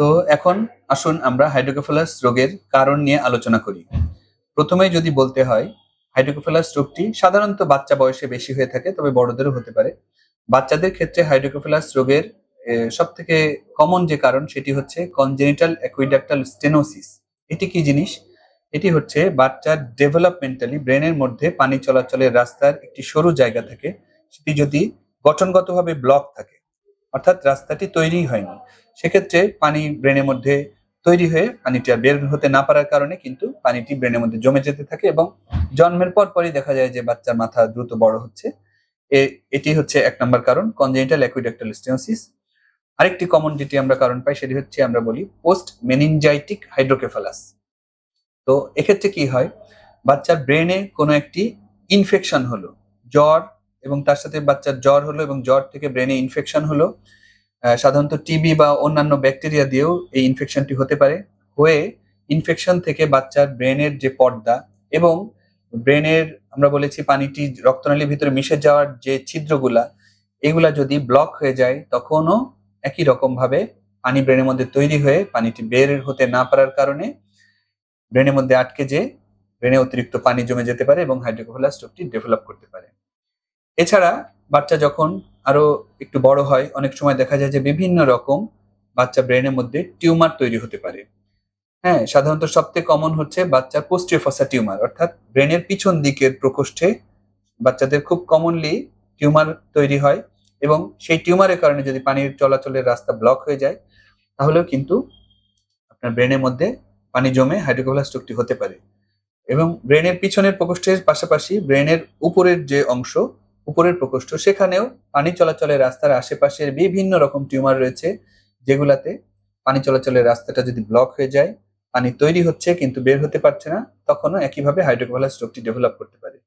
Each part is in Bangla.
তো এখন আসুন আমরা হাইড্রোকেফালাস রোগের কারণ নিয়ে আলোচনা করি। প্রথমে যদি বলতে হয়, হাইড্রোকেফালাস রোগটি সাধারণত বাচ্চা বয়সে বেশি হয়ে থাকে, তবে বড়দেরও হতে পারে। বাচ্চাদের ক্ষেত্রে হাইড্রোকেফালাস রোগের সব থেকে কমন যে কারণ সেটি হচ্ছে কনজেনিটাল অ্যাকুইডাক্টাল স্টেনোসিস এটি কি জিনিস? এটি হচ্ছে বাচ্চার ডেভেলপমেন্টালি ব্রেনের মধ্যে পানি চলাচলের রাস্তার একটি সরু জায়গা থাকে। সেটি যদি গঠনগতভাবে ব্লক থাকে, অর্থাৎ রাস্তাটি তৈরি হয়নি সেক্ষেত্রে পানি ব্রেনের মধ্যে তৈরি হয়ে পানিটি বের হতে না পারার কারণে কিন্তু পানিটি ব্রেনের মধ্যে জমে যেতে থাকে এবং জন্মের পর পরই দেখা যায় যে বাচ্চার মাথা দ্রুত বড় হচ্ছে। এটি হচ্ছে এক নম্বর কারণ কনজেনিটাল অ্যাকুইডাক্টাল স্টেনোসিস আরেকটি কমন যেটি আমরা কারণ পাই সেটি হচ্ছে আমরা বলি পোস্ট মেনিনজাইটিক হাইড্রোকেফালাস তো এক্ষেত্রে কি হয়? বাচ্চার ব্রেনে কোনো একটি ইনফেকশন হলো। জ্বর এবং তার সাথে বাচ্চার জ্বর হলো এবং জ্বর থেকে ব্রেনে ইনফেকশন হলো। সাধারণত টিবি বা অন্যান্য ব্যাকটেরিয়া দিয়েও এই ইনফেকশনটি হতে পারে। হয়ে ইনফেকশন থেকে বাচ্চার ব্রেনের যে পর্দা এবং ব্রেনের আমরা বলেছি পানিটি রক্তনালীর ভিতরে মিশে যাওয়ার যে ছিদ্রগুলা, এগুলা যদি ব্লক হয়ে যায়, তখনও একই রকম ভাবে পানি ব্রেনের মধ্যে তৈরি হয়ে পানিটি বের হতে না পারার কারণে ব্রেনের মধ্যে আটকে যে ব্রেনে অতিরিক্ত পানি জমে যেতে পারে এবং হাইড্রোকোফালাস রোগটি ডেভেলপ করতে পারে। এছাড়া বাচ্চা যখন আরও একটু বড় হয়, অনেক সময় দেখা যায় যে বিভিন্ন রকম বাচ্চা ব্রেনের মধ্যে টিউমার তৈরি হতে পারে। হ্যাঁ সাধারণত সবথেকে কমন হচ্ছে বাচ্চার পোস্টিওফাসা টিউমার অর্থাৎ ব্রেনের পিছন দিকের প্রকোষ্ঠে বাচ্চাদের খুব কমনলি টিউমার তৈরি হয় এবং সেই টিউমারের কারণে যদি পানির চলাচলের রাস্তা ব্লক হয়ে যায়, তাহলেও কিন্তু আপনার ব্রেনের মধ্যে পানি জমে হাইড্রোকোফালাস রোগটি হতে পারে। এবং ব্রেনের পিছনের প্রকোষ্ঠের পাশাপাশি ব্রেনের উপরের যে অংশ উপরের প্রকোষ্ঠ। সেখানেও পানি চলাচলের রাস্তার আশেপাশের বিভিন্ন রকম টিউমার রয়েছে, যেগুলাতে পানি চলাচলের রাস্তাটা যদি ব্লক হয়ে যায়, পানি তৈরি হচ্ছে কিন্তু বের হতে পারছে না, তখনও একইভাবে হাইড্রোকোফালাস রোগটি ডেভেলপ করতে পারে।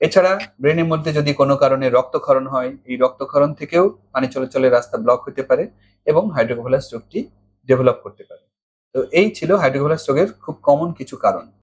এছাড়া ব্রেনের মধ্যে যদি কোনো কারণে রক্তক্ষরণ হয়, এই রক্তক্ষরণ থেকেও পানি চলাচলের রাস্তা ব্লক হতে পারে এবং হাইড্রোকোফালাস রোগটি ডেভেলপ করতে পারে। তো এই ছিল হাইড্রোকোফালাস রোগের খুব কমন কিছু কারণ।